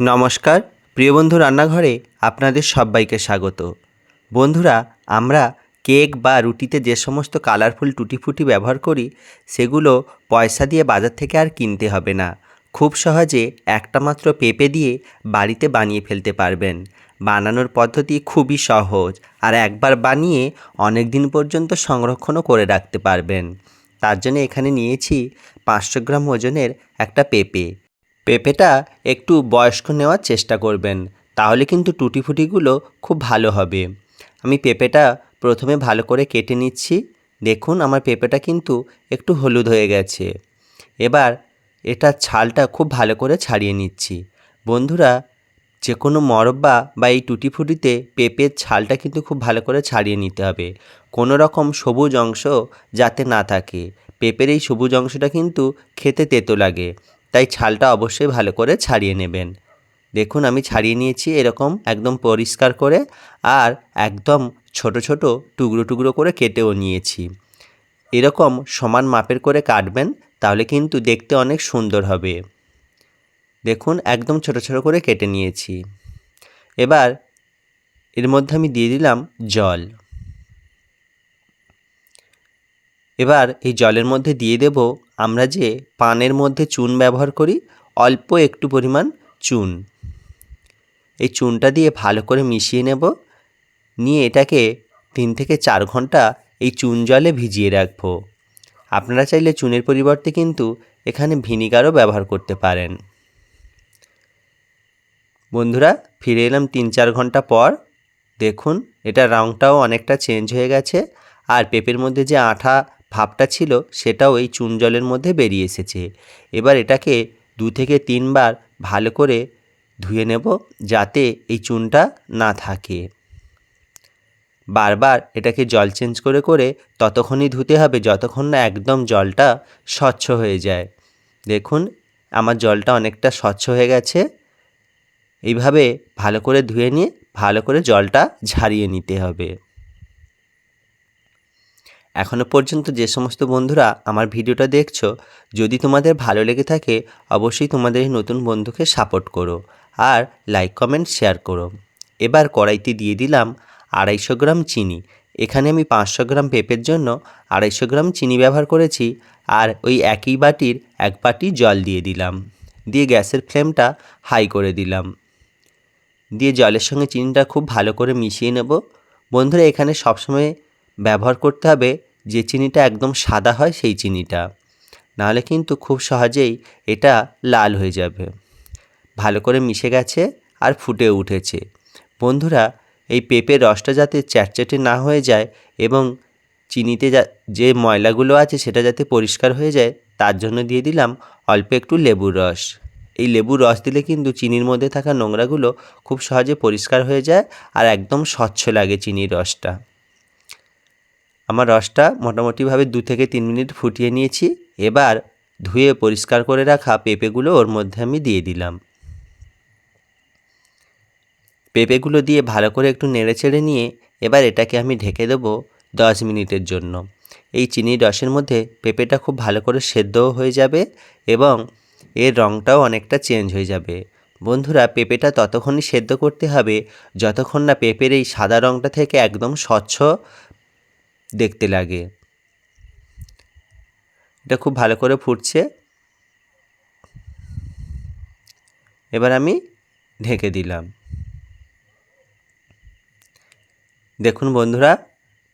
নমস্কার, প্রিয় বন্ধু রান্নাঘরে আপনাদের সবাইকে স্বাগত। বন্ধুরা, আমরা কেক বা রুটিতে যে সমস্ত কালারফুল টুটিফুটি ব্যবহার করি, সেগুলো পয়সা দিয়ে বাজার থেকে আর কিনতে হবে না। খুব সহজে একটা মাত্র পেঁপে দিয়ে বাড়িতে বানিয়ে ফেলতে পারবেন। বানানোর পদ্ধতি খুবই সহজ আর একবার বানিয়ে অনেক দিন পর্যন্ত সংরক্ষণও করে রাখতে পারবেন। তার জন্য এখানে নিয়েছি পাঁচশো গ্রাম ওজনের একটা পেঁপে। পেঁপেটা একটু বয়স্ক নেওয়ার চেষ্টা করবেন, তাহলে কিন্তু টুটিফুটিগুলো খুব ভালো হবে। আমি পেঁপেটা প্রথমে ভালো করে কেটে নিচ্ছি। দেখুন, আমার পেঁপেটা কিন্তু একটু হলুদ হয়ে গেছে। এবার এটার ছালটা খুব ভালো করে ছাড়িয়ে নিচ্ছি। বন্ধুরা যে কোনো মরব্বা বা এই টুটিফুটিতে পেঁপের ছালটা কিন্তু খুব ভালো করে ছাড়িয়ে নিতে হবে। কোনো রকম সবুজ অংশ যাতে না থাকে। পেঁপের এই সবুজ অংশটা কিন্তু খেতে তেতো লাগে। তাই ছালটা অবশ্যই ভালো করে ছাড়িয়ে নেবেন। দেখুন, আমি ছাড়িয়ে নিয়েছি এরকম একদম পরিষ্কার করে আর একদম ছোট ছোট টুকরো টুকরো করে কেটেও নিয়েছি। এরকম সমান মাপের করে কাটবেন, তাহলে কিন্তু দেখতে অনেক সুন্দর হবে। দেখুন, একদম ছোট ছোট করে কেটে নিয়েছি। এবার এর মধ্যে আমি দিয়ে দিলাম জল। এবার এই জলের মধ্যে দিয়ে দেব আমরা যে পানের মধ্যে চুন ব্যবহার করি, অল্প একটু পরিমাণ চুন। এই চুনটা দিয়ে ভালো করে মিশিয়ে নেব। নিয়ে এটাকে তিন থেকে চার ঘণ্টা এই চুন জলে ভিজিয়ে রাখব। আপনারা চাইলে চুনের পরিবর্তে কিন্তু এখানে ভিনিগারও ব্যবহার করতে পারেন। বন্ধুরা, ফিরে এলাম তিন চার ঘণ্টা পর। দেখুন, এটা রঙটাও অনেকটা চেঞ্জ হয়ে গেছে। আর পেঁপের মধ্যে যে আঠা ভাবটা ছিল সেটাও এই চুন জলের মধ্যে বেরিয়ে এসেছে। এবার এটাকে দু থেকে তিনবার ভালো করে ধুয়ে নেব যাতে এই চুনটা না থাকে। বারবার এটাকে জল চেঞ্জ করে করে ততক্ষণই ধুতে হবে যতক্ষণ না একদম জলটা স্বচ্ছ হয়ে যায়। দেখুন, আমার জলটা অনেকটা স্বচ্ছ হয়ে গেছে। এইভাবে ভালো করে ধুয়ে নিয়ে ভালো করে জলটা ঝারিয়ে নিতে হবে। এখনও পর্যন্ত যে সমস্ত বন্ধুরা আমার ভিডিওটা দেখছ, যদি তোমাদের ভালো লেগে থাকে, অবশ্যই তোমাদের এই নতুন বন্ধুকে সাপোর্ট করো আর লাইক কমেন্ট শেয়ার করো। এবার কড়াইতে দিয়ে দিলাম আড়াইশো গ্রাম চিনি। এখানে আমি পাঁচশো গ্রাম পেঁপের জন্য আড়াইশো গ্রাম চিনি ব্যবহার করেছি আর ওই একই বাটির এক বাটি জল দিয়ে দিলাম। দিয়ে গ্যাসের ফ্লেমটা হাই করে দিলাম। দিয়ে জলের সঙ্গে চিনিটা খুব ভালো করে মিশিয়ে নেব। বন্ধুরা, এখানে সবসময় ব্যবহার করতে হবে যে চিনিটা একদম সাদা হয় সেই চিনিটা। নাহলে কিন্তু খুব সহজেই এটা লাল হয়ে যাবে। ভালো করে মিশে গেছে আর ফুটে উঠেছে। বন্ধুরা, এই পেঁপের রসটা যাতে চ্যাটচ্যাটে না হয়ে যায় এবং চিনিতে যা ময়লাগুলো আছে সেটা যাতে পরিষ্কার হয়ে যায়, তার জন্য দিয়ে দিলাম অল্প একটু লেবুর রস। এই লেবুর রস দিলে কিন্তু চিনির মধ্যে থাকা নোংরাগুলো খুব সহজে পরিষ্কার হয়ে যায় আর একদম স্বচ্ছ লাগে চিনির রসটা। আমার রসটা মোটামুটিভাবে দু থেকে তিন মিনিট ফুটিয়ে নিয়েছি। এবার ধুয়ে পরিষ্কার করে রাখা পেঁপেগুলো ওর মধ্যে আমি দিয়ে দিলাম। পেঁপেগুলো দিয়ে ভালো করে একটু নেড়ে চেড়ে নিয়ে এবার এটাকে আমি ঢেকে দেবো দশ মিনিটের জন্য। এই চিনির রসের মধ্যে পেঁপেটা খুব ভালো করে সেদ্ধও হয়ে যাবে এবং এর রঙটাও অনেকটা চেঞ্জ হয়ে যাবে। বন্ধুরা, পেঁপেটা ততক্ষণই সেদ্ধ করতে হবে। যতক্ষণ না পেঁপের এই সাদা রঙটা থেকে একদম স্বচ্ছ দেখতে লাগে। এটা খুব ভালো করে ফুটছে। এবার আমি ঢেকে দিলাম। দেখুন বন্ধুরা,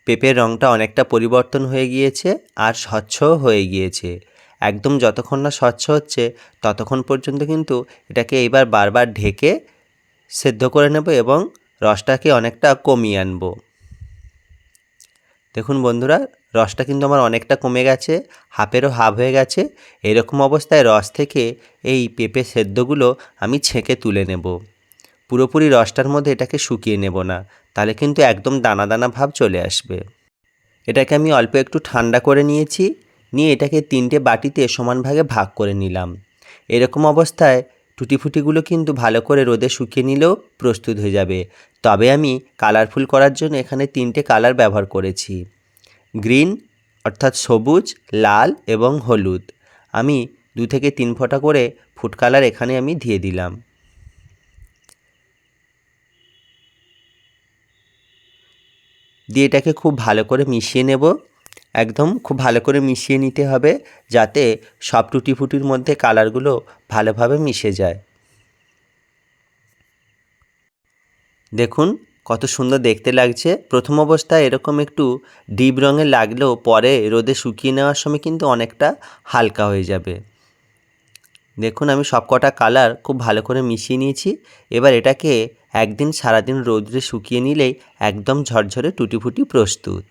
পেঁপের রঙটা অনেকটা পরিবর্তন হয়ে গিয়েছে আর স্বচ্ছও হয়ে গিয়েছে। একদম যতক্ষণ না স্বচ্ছ হচ্ছে, ততক্ষণ পর্যন্ত কিন্তু এটাকে এইবার বারবার ঢেকে সেদ্ধ করে নেব এবং রসটাকে অনেকটা কমিয়ে আনব। দেখুন বন্ধুরা, রসটা কিন্তু আমার অনেকটা কমে গেছে, হাফেরও হাফ হয়ে গেছে। এরকম অবস্থায় রস থেকে এই পেঁপে সেদ্ধগুলো আমি ছেঁকে তুলে নেব। পুরোপুরি রসটার মধ্যে এটাকে শুকিয়ে নেব না, তাহলে কিন্তু একদম দানা দানা ভাব চলে আসবে। এটাকে আমি অল্প একটু ঠান্ডা করে নিয়েছি, নিয়ে এটাকে তিনটে বাটিতে সমান ভাগে ভাগ করে নিলাম। এরকম অবস্থায় টুটিফুটিগুলো কিন্তু ভালো করে রোদে শুকিয়ে নিলেও প্রস্তুত হয়ে যাবে। তবে আমি কালারফুল করার জন্য এখানে তিনটে কালার ব্যবহার করেছি। গ্রিন, অর্থাৎ সবুজ, লাল এবং হলুদ। আমি দু থেকে তিন ফোঁটা করে ফুড কালার এখানে আমি দিয়ে দিলাম। দিয়ে এটাকে খুব ভালো করে মিশিয়ে নেব। একদম খুব ভালো করে মিশিয়ে নিতে হবে যাতে সব টুটি ফুটির মধ্যে কালারগুলো ভালোভাবে মিশে যায়। দেখুন কত সুন্দর দেখতে লাগছে। প্রথম অবস্থায় এরকম একটু ডিপ রঙে লাগলেও পরে রোদে শুকিয়ে নেওয়ার সময় কিন্তু অনেকটা হালকা হয়ে যাবে। দেখুন আমি সব কটা কালার খুব ভালো করে মিশিয়ে নিয়েছি। এবার এটাকে একদিন সারাদিন রোদ্রে শুকিয়ে নিলেই একদম ঝরঝরে টুটি ফুটি প্রস্তুত।